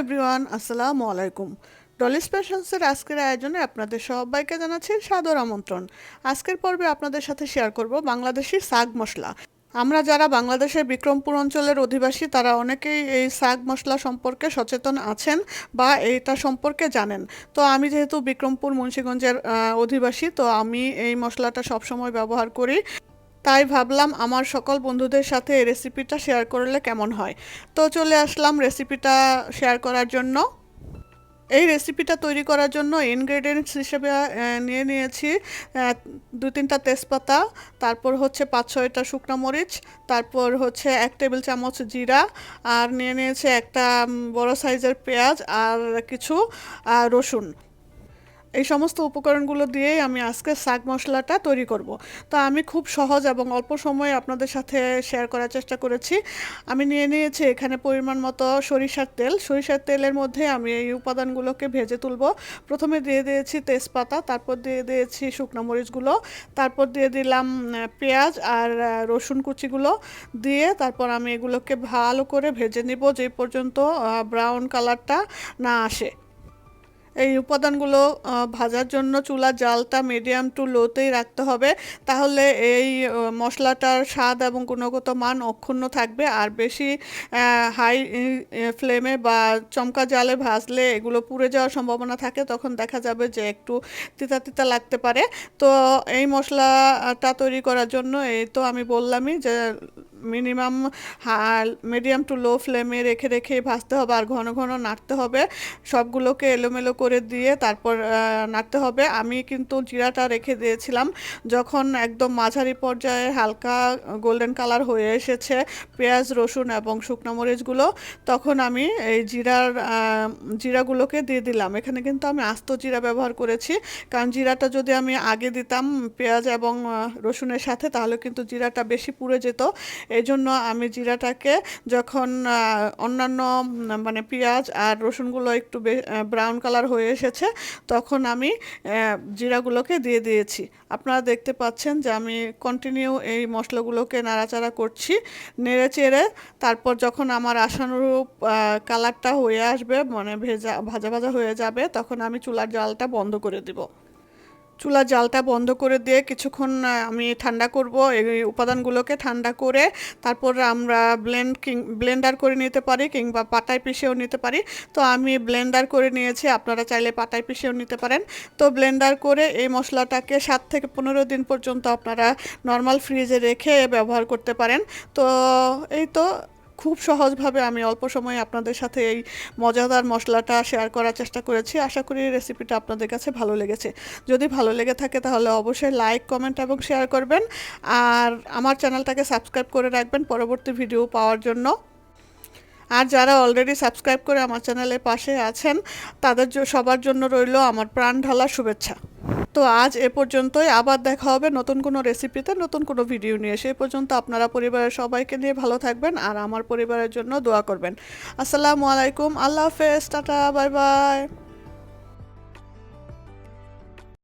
Everyone, আসসালামু আলাইকুম। ডলি স্পেশালসের আজকের আয়োজনে আপনাদের সবাইকে জানাচ্ছি সাদর আমন্ত্রণ। আজকের পর্বে আপনাদের সাথে শেয়ার করব বাংলাদেশি শাক মশলা। আমরা যারা বাংলাদেশের বিক্রমপুর অঞ্চলের অধিবাসী, তারা অনেকেই এই শাক মশলা সম্পর্কে সচেতন আছেন বা এইটা সম্পর্কে জানেন। তো আমি যেহেতু বিক্রমপুর, মুন্সীগঞ্জের অধিবাসী, তো আমি এই মশলাটা সবসময় ব্যবহার করি। তাই ভাবলাম আমার সকল বন্ধুদের সাথে এই রেসিপিটা শেয়ার করলে কেমন হয়। তো চলে আসলাম রেসিপিটা শেয়ার করার জন্য। এই রেসিপিটা তৈরি করার জন্য ইনগ্রেডিয়েন্টস হিসেবে নিয়ে নিয়েছি দু তিনটা তেজপাতা, তারপর হচ্ছে পাঁচ ছয়টা শুকনো মরিচ, তারপর হচ্ছে এক টেবিল চামচ জিরা, আর নিয়ে নিয়েছে একটা বড় সাইজের পেঁয়াজ আর কিছু রসুন। এই সমস্ত উপকরণগুলো দিয়েই আমি আজকে শাক মশলাটা তৈরি করব। তো আমি খুব সহজ এবং অল্প সময়ে আপনাদের সাথে শেয়ার করার চেষ্টা করেছি। আমি নিয়ে নিয়েছি এখানে পরিমাণ মতো সরিষার তেল। সরিষার তেলের মধ্যে আমি এই উপাদানগুলোকে ভেজে তুলব। প্রথমে দিয়ে দিয়েছি তেজপাতা, তারপর দিয়ে দিয়েছি শুকনো মরিচগুলো, তারপর দিয়ে দিলাম পেঁয়াজ আর রসুন কুচিগুলো দিয়ে তারপর আমি এগুলোকে ভালো করে ভেজে নিব যে পর্যন্ত ব্রাউন কালারটা না আসে। এই উপাদানগুলো ভাজার জন্য চুলা, জালটা মিডিয়াম টু লোতেই রাখতে হবে। তাহলে এই মশলাটার স্বাদ এবং গুণগত মান অক্ষুণ্ণ থাকবে। আর বেশি হাই ফ্লেমে বা চমকা জালে ভাজলে এগুলো পুড়ে যাওয়ার সম্ভাবনা থাকে, তখন দেখা যাবে যে একটু তিতা তিতা লাগতে পারে। তো এই মশলাটা তৈরি করার জন্য এই তো আমি বললামই যে মিনিমাম মিডিয়াম টু লো ফ্লেমে রেখে রেখে ভাজতে হবে আর ঘন ঘন নাড়তে হবে। সবগুলোকে এলোমেলো করে দিয়ে তারপর নাড়তে হবে। আমি কিন্তু জিরাটা রেখে দিয়েছিলাম। যখন একদম মাঝারি পর্যায়ে হালকা গোল্ডেন কালার হয়ে এসেছে পেঁয়াজ, রসুন এবং শুকনো মরিচগুলো, তখন আমি এই জিরার জিরাগুলোকে দিয়ে দিলাম। এখানে কিন্তু আমি আস্ত জিরা ব্যবহার করেছি। কারণ জিরাটা যদি আমি আগে দিতাম পেঁয়াজ এবং রসুনের সাথে, তাহলে কিন্তু জিরাটা বেশি পুড়ে যেত। এই জন্য আমি জিরাটাকে যখন অন্যান্য মানে পেঁয়াজ আর রসুনগুলো একটু ব্রাউন কালার হয়ে এসেছে, তখন আমি জিরাগুলোকে দিয়ে দিয়েছি। আপনারা দেখতে পাচ্ছেন যে আমি কন্টিনিউ এই মশলাগুলোকে নাড়াচাড়া করছি, নেড়ে চেড়ে তারপর যখন আমার আশানুরূপ কালারটা হয়ে আসবে মানে ভেজা, ভাজা ভাজা হয়ে যাবে, তখন আমি চুলার জালটা বন্ধ করে দিব। চুলার জালটা বন্ধ করে দিয়ে কিছুক্ষণ আমি ঠান্ডা করব। এই উপাদানগুলোকে ঠান্ডা করে তারপর আমরা ব্লেন্ড কিং ব্লেন্ডার করে নিতে পারি কিংবা পাটায় পিষেও নিতে পারি। তো আমি ব্লেন্ডার করে নিয়েছি, আপনারা চাইলে পাটায় পিষেও নিতে পারেন। তো ব্লেন্ডার করে এই মশলাটাকে সাত থেকে পনেরো দিন পর্যন্ত আপনারা নর্মাল ফ্রিজে রেখে ব্যবহার করতে পারেন। তো এই তো খুব সহজভাবে আমি অল্প সময়ে আপনাদের সাথে এই মজাদার মশলাটা শেয়ার করার চেষ্টা করেছি। আশা করি এই রেসিপিটা আপনাদের কাছে ভালো লেগেছে। যদি ভালো লেগে থাকে তাহলে অবশ্যই লাইক কমেন্ট এবং শেয়ার করবেন। আর আমার চ্যানেলটাকে সাবস্ক্রাইব করে রাখবেন পরবর্তী ভিডিও পাওয়ার জন্য। আর যারা অলরেডি সাবস্ক্রাইব করে আমার চ্যানেলের পাশে আছেন, তাদের সবার জন্য রইল আমার প্রাণ ঢালা শুভেচ্ছা। তো আজ এ পর্যন্তই। আবার দেখা হবে নতুন কোনো রেসিপিতে নতুন কোনো ভিডিও নিয়ে। সেই পর্যন্ত আপনারা পরিবারের সবাইকে নিয়ে ভালো থাকবেন আর আমার পরিবারের জন্য দোয়া করবেন। আসসালামু আলাইকুম। আল্লাহ হাফেজ। টাটা। Bye bye.